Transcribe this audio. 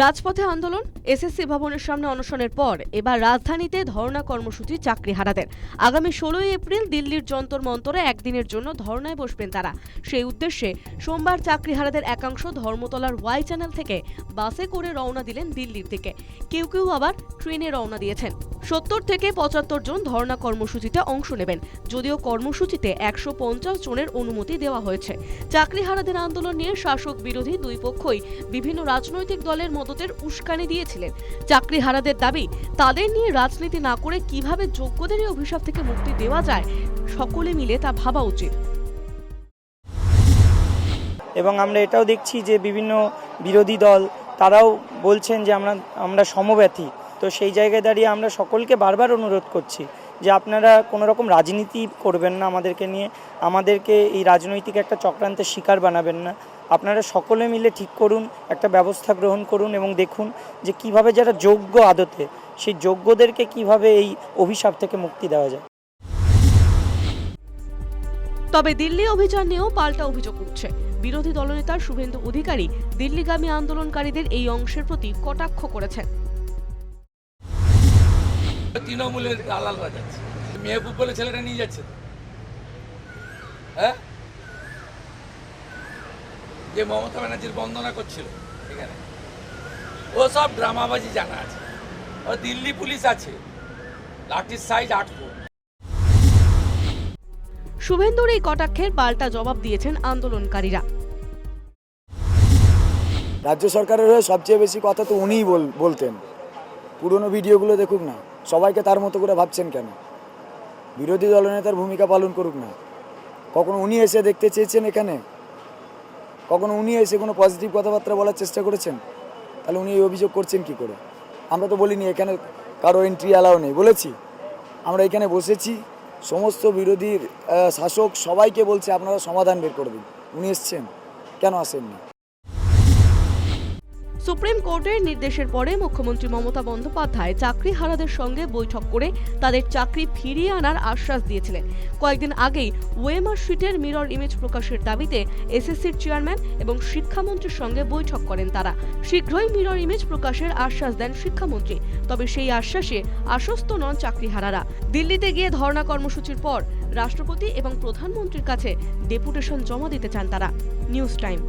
রাজপথে আন্দোলন, এসএসসি ভবনের সামনে অনশনের পর এবার রাজধানীতে ধর্ণা কর্মসূচি চাকরিহারাদের আগামী ষোলোই এপ্রিল দিল্লির যন্তর মন্তরে একদিনের জন্য ধর্নায় বসবেন তারা। সেই উদ্দেশ্যে সোমবার চাকরিহারাদের একাংশ ধর্মতলার ওয়াই চ্যানেল থেকে বাসে করে রওনা দিলেন দিল্লির দিকে। কেউ কেউ আবার ট্রেনে রওনা দিয়েছেন। সত্তর থেকে পঁচাত্তর জন ধর্ণা কর্মসূচিতে অংশ নেবেন, যদিও কর্মসূচিতে একশো পঞ্চাশ জনের অনুমতি দেওয়া হয়েছে। চাকরিহারাদের আন্দোলন নিয়ে শাসক বিরোধী দুই পক্ষই বিভিন্ন রাজনৈতিক দলের মদতের উস্কানি দিয়েছিলেন। চাকরি হারাদের দাবি, তাদের নিয়ে রাজনীতি না করে কীভাবে যোগ্যদের এই অভিশাপ থেকে মুক্তি দেওয়া যায়, সকলে মিলে তা ভাবা উচিত। এবং আমরা এটাও দেখছি যে বিভিন্ন বিরোধী দল, তারাও বলছেন যে আমরা আমরা সমব্যথী। তো সেই জায়গায় দাঁড়িয়ে আমরা সকলকে বারবার অনুরোধ করছি। যে আপনারা কোনো রকম রাজনীতি করবেন না আমাদেরকে নিয়ে, আমাদেরকে এই রাজনৈতিক একটা চক্রান্তের শিকার বানাবেন না। আপনারা সকলে মিলে ঠিক করুন, একটা ব্যবস্থা গ্রহণ করুন এবং দেখুন যে কীভাবে যারা যোগ্য আদতে, সেই যোগ্যদেরকে কীভাবে এই অভিশাপ থেকে মুক্তি দেওয়া যায়। তবে দিল্লি অভিযান নিয়েও পাল্টা অভিযোগ উঠছে। বিরোধী দলনেতা শুভেন্দু অধিকারী দিল্লিগামী আন্দোলনকারীদের এই অংশের প্রতি কটাক্ষ করেছেন। তৃণমূলের দালালরা যাচ্ছে। মেহবুব বলে ছেলেটা নিয়ে যাচ্ছে। হ্যাঁ? যে মমতা ব্যানার্জির বন্দনা করছিল এখানে। ও সব ড্রামাবাজি জানা আছে। ও দিল্লি পুলিশ আছে। লাঠির সাইজ আট ফুট। শুভেন্দুর এই কটাক্ষের পাল্টা জবাব দিয়েছেন আন্দোলনকারীরা। রাজ্য সরকারের হয়ে সবচেয়ে বেশি কথা তো উনিই বল- বলতেন। পুরনো ভিডিওগুলো দেখুক না। সবাইকে তার মতো করে ভাবছেন কেন? বিরোধী দলনেতার ভূমিকা পালন করুক না। কখনো উনি এসে দেখতে চেয়েছেন এখানে? কখনো উনি এসে কোনো পজিটিভ কথাবার্তা বলার চেষ্টা করেছেন? তাহলে উনি এই অভিযোগ করছেন কি করে? আমরা তো বলিনি এখানে কারও এন্ট্রি অ্যালাও নেই। বলেছি, আমরা এখানে বসেছি, সমস্ত বিরোধীর শাসক সবাইকে বলছে আপনারা সমাধান বের করে দিন। উনি এসছেন? কেন আসেননি? সুপ্রিম কোর্টের নির্দেশের পরে মুখ্যমন্ত্রী মমতা বন্দ্যোপাধ্যায় চাকরিহারাদের সঙ্গে বৈঠক করে তাদের চাকরি ফিরিয়ে আনার আশ্বাস দিয়েছিলেন। কয়েকদিন আগেই ওয়েমার শিটের মিরর ইমেজ প্রকাশের দাবিতে এসএসসির চেয়ারম্যান এবং শিক্ষামন্ত্রীর সঙ্গে বৈঠক করেন তারা। শীঘ্রই মিরর ইমেজ প্রকাশের আশ্বাস দেন শিক্ষামন্ত্রী। তবে সেই আশ্বাসে আশ্বস্ত নন চাকরিহারারা দিল্লিতে গিয়ে ধর্ণা কর্মসূচির পর রাষ্ট্রপতি এবং প্রধানমন্ত্রীর কাছে ডেপুটেশন জমা দিতে চান তারা। News time.